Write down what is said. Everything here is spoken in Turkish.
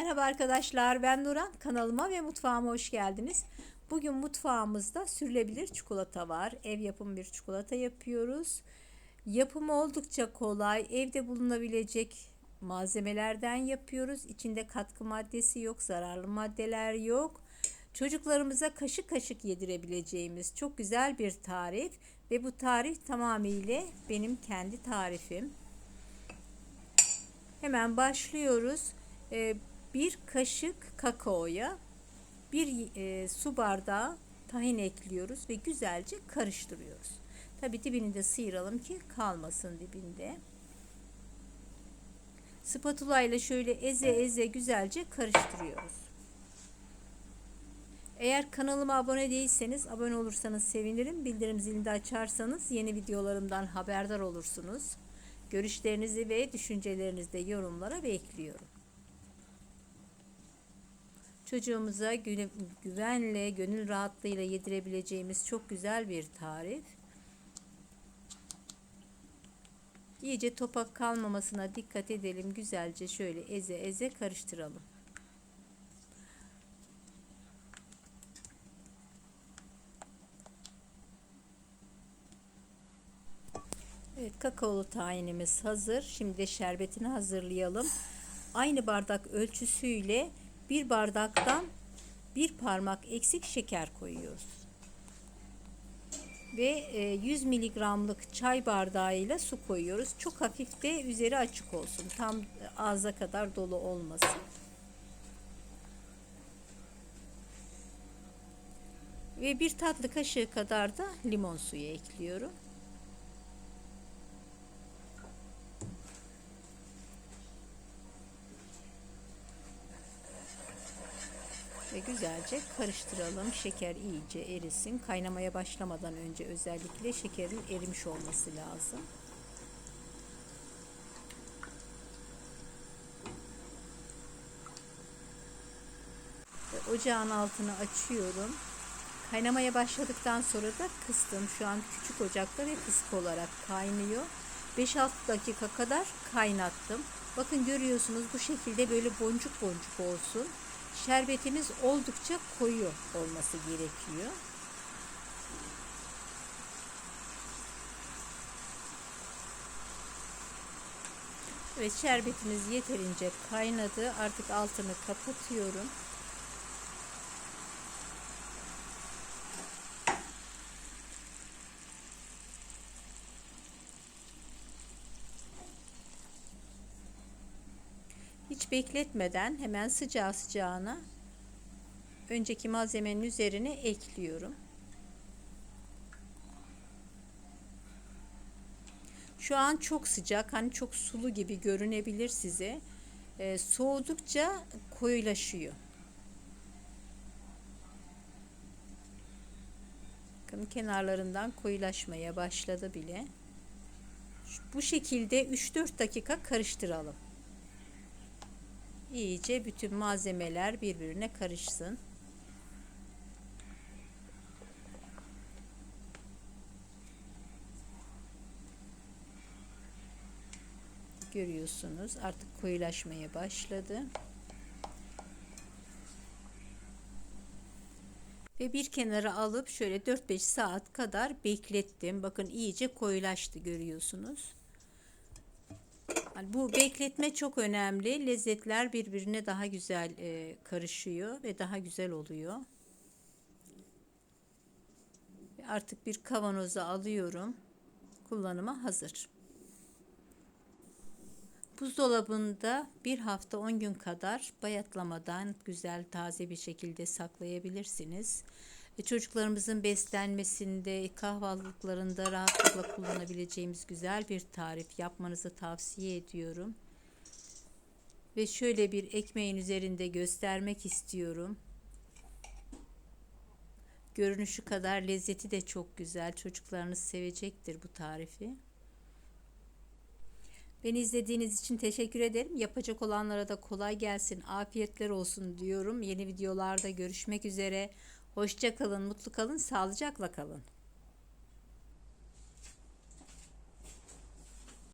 Merhaba arkadaşlar ben Nuran kanalıma ve mutfağıma hoş geldiniz. Bugün mutfağımızda sürülebilir çikolata var. Ev yapımı bir çikolata yapıyoruz. Yapımı oldukça kolay. Evde bulunabilecek malzemelerden yapıyoruz. İçinde katkı maddesi yok, zararlı maddeler yok. Çocuklarımıza kaşık kaşık yedirebileceğimiz çok güzel bir tarif ve bu tarif tamamıyla benim kendi tarifim. Hemen başlıyoruz. Ee, bir kaşık kakaoya bir e, su bardağı tahin ekliyoruz ve güzelce karıştırıyoruz. Tabi dibini de sıyıralım ki kalmasın dibinde. Spatula ile şöyle eze eze güzelce karıştırıyoruz. Eğer kanalıma abone değilseniz abone olursanız sevinirim. Bildirim zilini de açarsanız yeni videolarımdan haberdar olursunuz. Görüşlerinizi ve düşüncelerinizi de yorumlara bekliyorum. Çocuğumuza güvenle, gönül rahatlığıyla yedirebileceğimiz çok güzel bir tarif. İyice topak kalmamasına dikkat edelim. Güzelce şöyle eze eze karıştıralım. Evet kakaolu tayinimiz hazır. Şimdi de şerbetini hazırlayalım. Aynı bardak ölçüsüyle bir bardaktan bir parmak eksik şeker koyuyoruz. Ve 100 e, miligramlık çay bardağıyla su koyuyoruz. Çok hafif de üzeri açık olsun. Tam ağza kadar dolu olmasın. Ve bir tatlı kaşığı kadar da limon suyu ekliyorum. Ve güzelce karıştıralım. Şeker iyice erisin. Kaynamaya başlamadan önce özellikle şekerin erimiş olması lazım. Ve ocağın altını açıyorum. Kaynamaya başladıktan sonra da kıstım. Şu an küçük ocakta ve kısık olarak kaynıyor. 5-6 dakika kadar kaynattım. Bakın görüyorsunuz bu şekilde böyle boncuk boncuk olsun şerbetimiz oldukça koyu olması gerekiyor. Evet şerbetimiz yeterince kaynadı. Artık altını kapatıyorum. Hiç bekletmeden hemen sıcağı sıcağına önceki malzemenin üzerine ekliyorum. Şu an çok sıcak, hani çok sulu gibi görünebilir size. Ee, soğudukça koyulaşıyor. Bakın kenarlarından koyulaşmaya başladı bile. Bu şekilde 3-4 dakika karıştıralım iyice bütün malzemeler birbirine karışsın. Görüyorsunuz artık koyulaşmaya başladı. Ve bir kenara alıp şöyle 4-5 saat kadar beklettim. Bakın iyice koyulaştı görüyorsunuz. Bu bekletme çok önemli. Lezzetler birbirine daha güzel e, karışıyor ve daha güzel oluyor. Artık bir kavanoza alıyorum. Kullanıma hazır. Buzdolabında bir hafta 10 gün kadar bayatlamadan güzel taze bir şekilde saklayabilirsiniz. Ve çocuklarımızın beslenmesinde, kahvaltılıklarında rahatlıkla kullanabileceğimiz güzel bir tarif yapmanızı tavsiye ediyorum. Ve şöyle bir ekmeğin üzerinde göstermek istiyorum. Görünüşü kadar lezzeti de çok güzel. Çocuklarınız sevecektir bu tarifi. Beni izlediğiniz için teşekkür ederim. Yapacak olanlara da kolay gelsin, afiyetler olsun diyorum. Yeni videolarda görüşmek üzere. Hoşça kalın, mutlu kalın, sağlıcakla kalın.